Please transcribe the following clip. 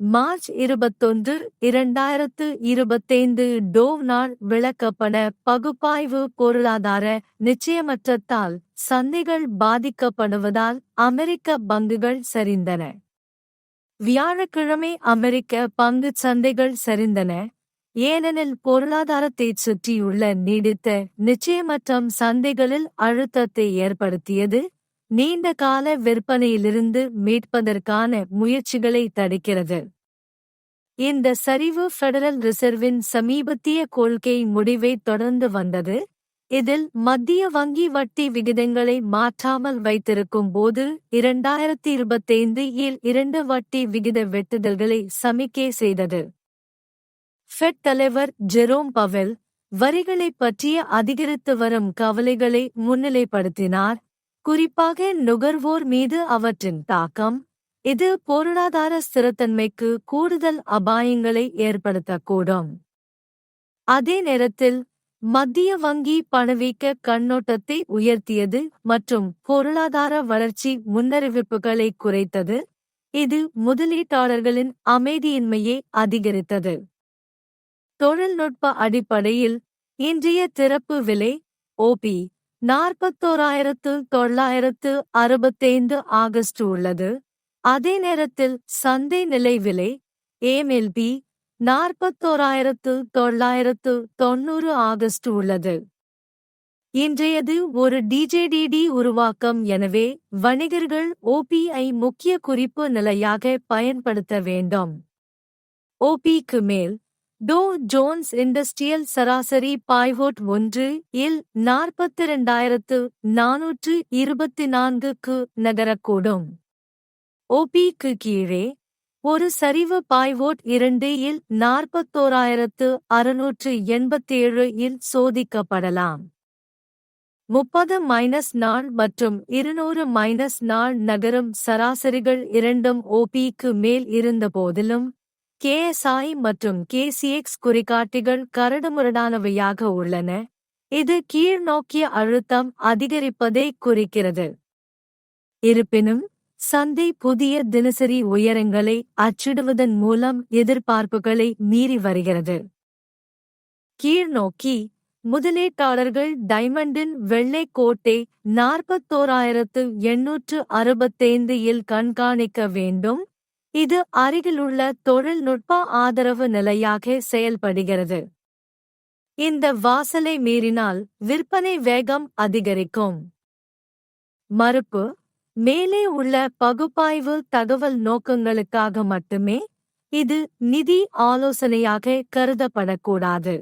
March இருபத்தொன்று இரண்டாயிரத்து இருபத்தைந்து டோவ் நாள் விளக்கப்பட பகுப்பாய்வு பொருளாதார நிச்சயமற்றத்தால் சந்தைகள் பாதிக்கப்படுவதால் அமெரிக்க பங்குகள் சரிந்தன. வியாழக்கிழமை அமெரிக்க பங்குச் சந்தைகள் சரிந்தன. ஏனெனில் பொருளாதாரத்தைச் சுற்றியுள்ள நீடித்த நிச்சயமற்றம் சந்தைகளில் அழுத்தத்தை ஏற்படுத்தியது. நீண்ட கால விற்பனையிலிருந்து மீட்பதற்கான முயற்சிகளை தடுக்கிறது. இந்த சரிவு ஃபெடரல் ரிசர்வின் சமீபத்திய கொள்கை முடிவை தொடர்ந்து வந்தது. இதில் மத்திய வங்கி வட்டி விகிதங்களை மாற்றாமல் வைத்திருக்கும் போது இரண்டாயிரத்தி இருபத்தைந்து இல் இரண்டு வட்டி விகித வெட்டுதல்களை சமிக்கை செய்தது. ஃபெட் தலைவர் ஜெரோம் பவெல் வரிகளைப் பற்றிய அதிகரித்து வரும் கவலைகளை முன்னிலைப்படுத்தினார். குறிப்பாக நுகர்வோர் மீது அவற்றின் தாக்கம் இது பொருளாதார ஸ்திரத்தன்மைக்கு கூடுதல் அபாயங்களை ஏற்படுத்தக்கூடும். அதே நேரத்தில் மத்திய வங்கி பணவீக்க கண்ணோட்டத்தை உயர்த்தியது மற்றும் பொருளாதார வளர்ச்சி முன்னறிவிப்புகளை குறைத்தது இது முதலீட்டாளர்களின் அமைதியின்மையை அதிகரித்தது. தொழில்நுட்ப அடிப்படையில் இன்றைய திறப்பு விலை ஓபி நாற்பத்தோராயிரத்து தொள்ளாயிரத்து அறுபத்தைந்து ஆகஸ்ட் உள்ளது. அதே நேரத்தில் சந்தை நிலை விலை ஏமெல்பி நாற்பத்தோராயிரத்து தொள்ளாயிரத்து தொன்னூறு ஆகஸ்ட் உள்ளது. இன்றையது ஒரு டிஜேடிடி உருவாக்கம். எனவே வணிகர்கள் ஓபிஐ முக்கிய குறிப்பு நிலையாக பயன்படுத்த வேண்டும். ஓபிக்கு மேல் டோ ஜோன்ஸ் இண்டஸ்ட்ரியல் சராசரி பாய்வோட் ஒன்று இல் நாற்பத்தி இரண்டாயிரத்து நானூற்று இருபத்தி நான்குக்கு நகரக்கூடும். ஓபிக்கு கீழே ஒரு சரிவு பாய்வோட் இரண்டு இல் நாற்பத்தோராயிரத்து அறுநூற்று எண்பத்தேழு இல் சோதிக்கப்படலாம். முப்பது மைனஸ் நாள் மற்றும் இருநூறு மைனஸ் நாள் நகரும் சராசரிகள் இரண்டும் ஓபிக்கு மேல் இருந்தபோதிலும் கேஎஸ்ஐ மற்றும் கேசிஎக்ஸ் குறிகாட்டிகள் கரடுமுரடானவையாக உள்ளன. இது கீழ்நோக்கிய அழுத்தம் அதிகரிப்பதை குறிக்கிறது. இருப்பினும் சந்தை புதிய தினசரி உயரங்களை அச்சிடுவதன் மூலம் எதிர்பார்ப்புகளை மீறி வருகிறது. கீழ்நோக்கி முதலீட்டாளர்கள் டைமண்டின் வெள்ளை கோட்டை நாற்பத்தோராயிரத்து எண்ணூற்று அறுபத்தைந்து இல் கண்காணிக்க வேண்டும். இது அருகிலுள்ள தொழில்நுட்ப ஆதரவு நிலையாக செயல்படுகிறது. இந்த வாசலை மீறினால் விற்பனை வேகம் அதிகரிக்கும். மறுப்பு மேலே உள்ள பகுப்பாய்வு தகவல் நோக்கங்களுக்காக மட்டுமே இது நிதி ஆலோசனையாக கருதப்படக்கூடாது.